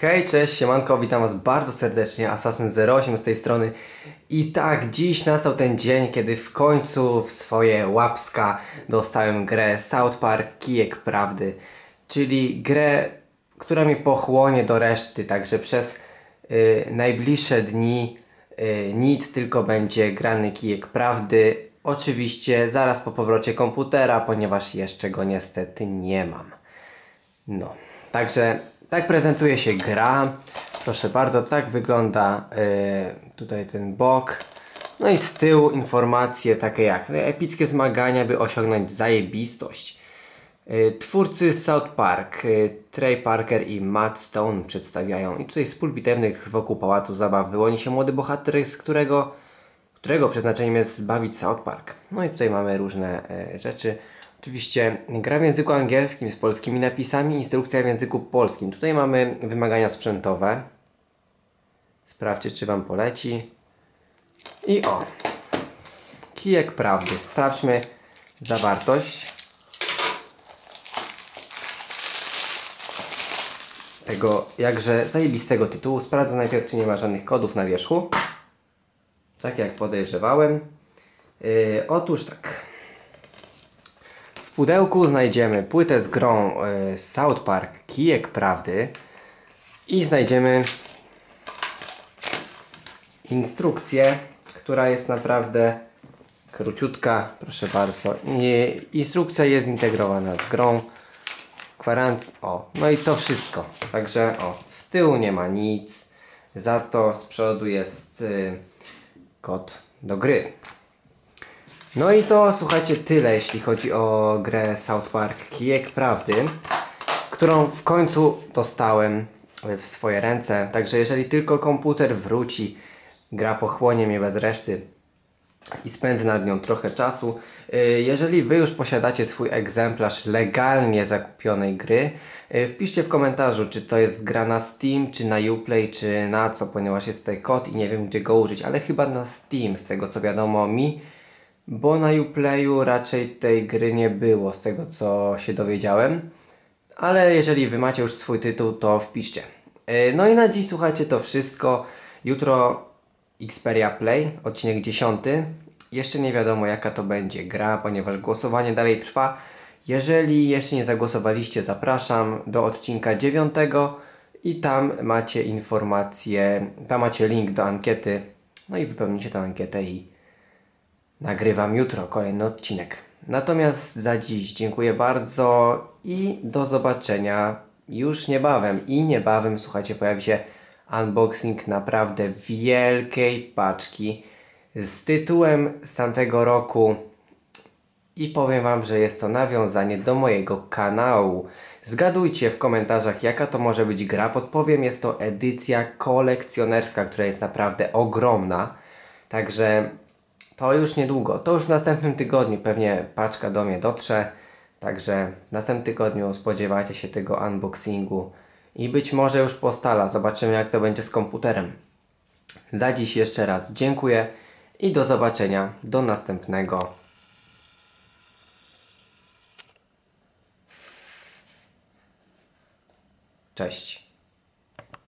Hej, cześć, siemanko, witam was bardzo serdecznie, Assassin08 z tej strony i tak, dziś nastał ten dzień, kiedy w końcu w swoje łapska dostałem grę South Park Kijek Prawdy, czyli grę, która mi pochłonie do reszty, także przez y, najbliższe dni y, nic tylko będzie grany Kijek Prawdy, oczywiście zaraz po powrocie komputera, ponieważ jeszcze go niestety nie mam. No, także tak prezentuje się gra. Proszę bardzo, tak wygląda yy, tutaj ten bok. No i z tyłu informacje takie jak epickie zmagania, by osiągnąć zajebistość. Yy, twórcy South Park, yy, Trey Parker i Matt Stone przedstawiają. I tutaj z pól bitewnych wokół Pałacu Zabaw wyłoni się młody bohater, z którego, którego przeznaczeniem jest zbawić South Park. No i tutaj mamy różne rzeczy. Oczywiście gra w języku angielskim z polskimi napisami, instrukcja w języku polskim. Tutaj mamy wymagania sprzętowe. Sprawdźcie, czy Wam poleci. I o! Kijek prawdy. Sprawdźmy zawartość. Tego jakże zajebistego tytułu. Sprawdzę najpierw, czy nie ma żadnych kodów na wierzchu. Tak jak podejrzewałem. Yy, otóż tak pudełku znajdziemy płytę z grą y, South Park Kijek Prawdy i znajdziemy instrukcję, która jest naprawdę króciutka, proszę bardzo. I instrukcja jest zintegrowana z grą. Kwarant o, no i to wszystko. Także o, z tyłu nie ma nic, za to z przodu jest y, kod do gry. No i to słuchajcie tyle jeśli chodzi o grę South Park Kijek Prawdy, którą w końcu dostałem w swoje ręce. Także jeżeli tylko komputer wróci, gra pochłonie mnie bez reszty i spędzę nad nią trochę czasu. Y, jeżeli Wy już posiadacie swój egzemplarz legalnie zakupionej gry, y, wpiszcie w komentarzu, czy to jest gra na Steam, czy na Uplay, czy na co, ponieważ jest tutaj kod i nie wiem gdzie go użyć, ale chyba na Steam, z tego co wiadomo mi bo na Uplayu raczej tej gry nie było, z tego co się dowiedziałem. Ale jeżeli wy macie już swój tytuł, to wpiszcie. E, no i na dziś słuchajcie to wszystko. Jutro Xperia Play, odcinek 10. Jeszcze nie wiadomo jaka to będzie gra, ponieważ głosowanie dalej trwa. Jeżeli jeszcze nie zagłosowaliście, zapraszam do odcinka 9 i tam macie informacje, tam macie link do ankiety. No i wypełnicie tę ankietę i Nagrywam jutro kolejny odcinek. Natomiast za dziś dziękuję bardzo i do zobaczenia już niebawem. I niebawem, słuchajcie, pojawi się unboxing naprawdę wielkiej paczki z tytułem z tamtego roku. I powiem Wam, że jest to nawiązanie do mojego kanału. Zgadujcie w komentarzach, jaka to może być gra. Podpowiem, jest to edycja kolekcjonerska, która jest naprawdę ogromna. Także to już niedługo, to już w następnym tygodniu pewnie paczka do mnie dotrze. Także w następnym tygodniu spodziewajcie się tego unboxingu i być może już postala. Zobaczymy jak to będzie z komputerem. Za dziś jeszcze raz dziękuję i do zobaczenia do następnego. Cześć.